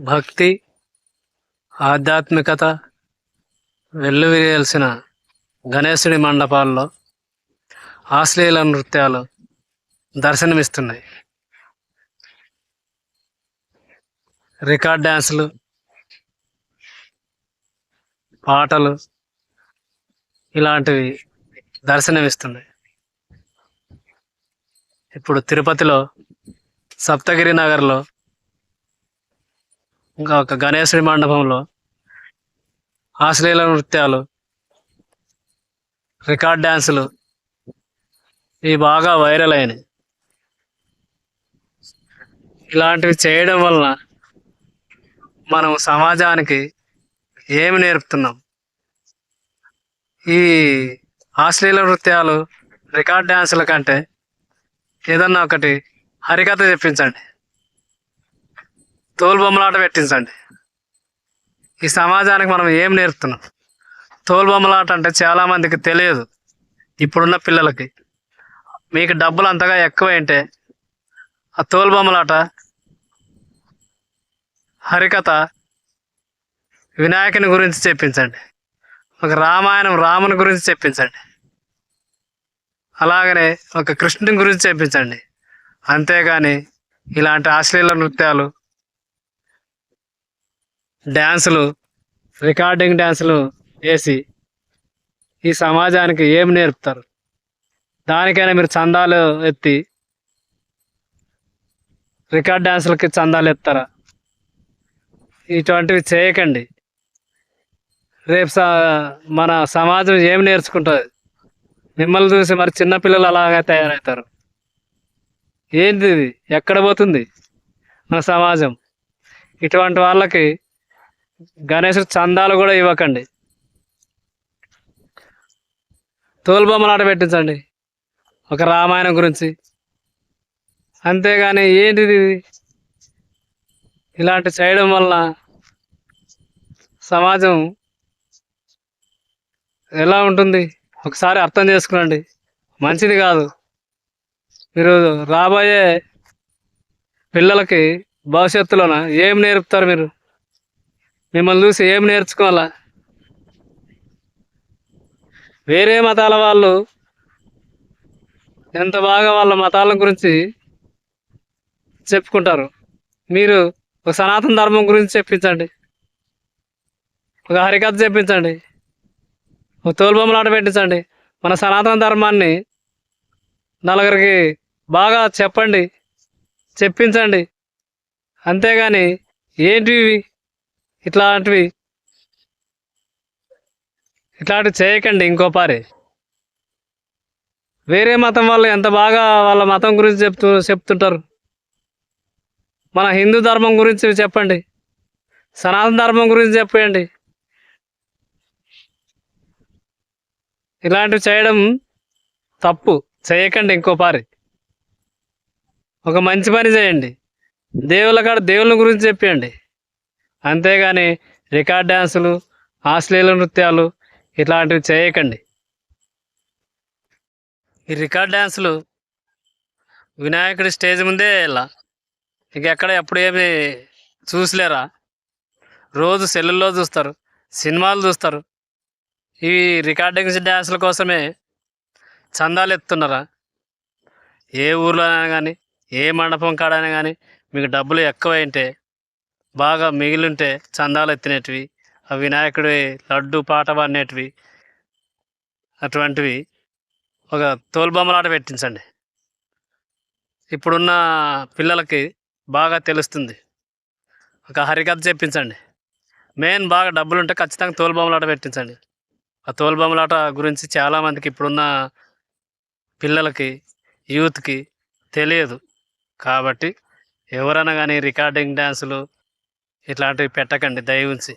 భక్తి ఆధ్యాత్మికత వెల్లువిరియాల్సిన గణేశుడి మండపాల్లో ఆశ్లీల నృత్యాలు దర్శనమిస్తున్నాయి. రికార్డ్ డ్యాన్సులు పాటలు ఇలాంటివి దర్శనమిస్తున్నాయి. ఇప్పుడు తిరుపతిలో సప్తగిరి నగర్లో ఇంకా ఒక గణేశుడి మండపంలో ఆశ్లీల నృత్యాలు రికార్డ్ డ్యాన్సులు ఇవి బాగా వైరల్ అయినాయి. ఇలాంటివి చేయడం వలన మనం సమాజానికి ఏమి నేర్పుతున్నాం? ఈ ఆశ్లీల నృత్యాలు రికార్డ్ డ్యాన్సుల కంటే ఏదన్నా ఒకటి హరికథ చెప్పించండి. తోలుబొమ్మలాట పెట్టించండి. ఈ సమాజానికి మనం ఏం నేర్పుతున్నాం? తోలుబొమ్మలాట అంటే చాలామందికి తెలియదు ఇప్పుడున్న పిల్లలకి. మీకు డబ్బులు అంతగా ఎక్కువైంటే ఆ తోలుబొమ్మలాట హరికథ వినాయకుని గురించి చెప్పించండి. ఒక రామాయణం రాముని గురించి చెప్పించండి. అలాగనే ఒక కృష్ణుని గురించి చెప్పించండి. అంతేగాని ఇలాంటి అశ్లీల నృత్యాలు డ్యాన్సులు రికార్డింగ్ డ్యాన్సులు వేసి ఈ సమాజానికి ఏం నేర్పుతారు? దానికైనా మీరు చందాలు ఎత్తి రికార్డ్ డ్యాన్సులకి చందాలు ఎత్తారా? ఇటువంటివి చేయకండి. రేపు స మన సమాజం ఏం నేర్చుకుంటుంది? మిమ్మల్ని చూసి మరి చిన్నపిల్లలు అలాగే తయారవుతారు ఏంది ఇది ఎక్కడ పోతుంది? మన సమాజం. ఇటువంటి వాళ్ళకి గణేశుడు చందాలు కూడా ఇవ్వకండి. తోలుబొమ్మలాట పెట్టించండి. ఒక రామాయణం గురించి. అంతేగాని ఏంటిది ఇలాంటి చేయడం వల్ల సమాజం ఎలా ఉంటుంది? ఒకసారి అర్థం చేసుకునండి. మంచిది కాదు. మీరు రాబోయే పిల్లలకి భవిష్యత్తులోన ఏం నేర్పుతారు మీరు? మిమ్మల్ని చూసి ఏం నేర్చుకోవాలా? వేరే మతాల వాళ్ళు ఎంత బాగా వాళ్ళ మతాల గురించి చెప్పుకుంటారు. మీరు ఒక సనాతన ధర్మం గురించి చెప్పించండి. ఒక హరికథ చెప్పించండి. ఒక తోలుబొమ్మలాట పెట్టించండి. మన సనాతన ధర్మాన్ని నలుగురికి బాగా చెప్పండి. చెప్పించండి. అంతేగాని ఏంటివి? ఇట్లాంటివి. ఇట్లాంటివి చేయకండి ఇంకో పారి. వేరే మతం వాళ్ళు ఎంత బాగా వాళ్ళ మతం గురించి చెప్తూ చెప్తుంటారు. మన హిందూ ధర్మం గురించి చెప్పండి. సనాతన ధర్మం గురించి చెప్పండి ఇలాంటివి చేయడం తప్పు. చేయకండి ఇంకో పారి. ఒక మంచి పని చేయండి. దేవుళ్ళ కాడ దేవుళ్ళ గురించి చెప్పండి అంతేగాని రికార్డ్ డ్యాన్సులు ఆశ్లీల నృత్యాలు ఇట్లాంటివి చేయకండి. ఈ రికార్డ్ డ్యాన్సులు వినాయకుడి స్టేజ్ ముందే ఇలా ఇక ఎక్కడ ఎప్పుడు ఏమి చూసలేరా? రోజు సెల్లుల్లో చూస్తారు సినిమాలు చూస్తారు. ఈ రికార్డింగ్స్ డ్యాన్సుల కోసమే చందాలు ఎత్తున్నారా ఏ ఊర్లో అయినా కానీ ఏ మండపం కాడైనా కానీ మీకు డబ్బులు ఎక్కువైంటే బాగా మిగిలింటే చందాలు ఎత్తినవి ఆ వినాయకుడి లడ్డు పాట పాడినవి అటువంటివి ఒక తోలుబొమ్మలాట పెట్టించండి. ఇప్పుడున్న పిల్లలకి బాగా తెలుస్తుంది. ఒక హరికథ చెప్పించండి. మెయిన్ బాగా డబ్బులు ఉంటే ఖచ్చితంగా తోలుబొమ్మలాట పెట్టించండి. ఆ తోలుబొమ్మలాట గురించి చాలామందికి ఇప్పుడున్న పిల్లలకి యూత్కి తెలియదు. కాబట్టి ఎవరైనా కానీ రికార్డింగ్ డ్యాన్సులు ఇట్లాంటివి పెట్టకండి దయ ఉంచి.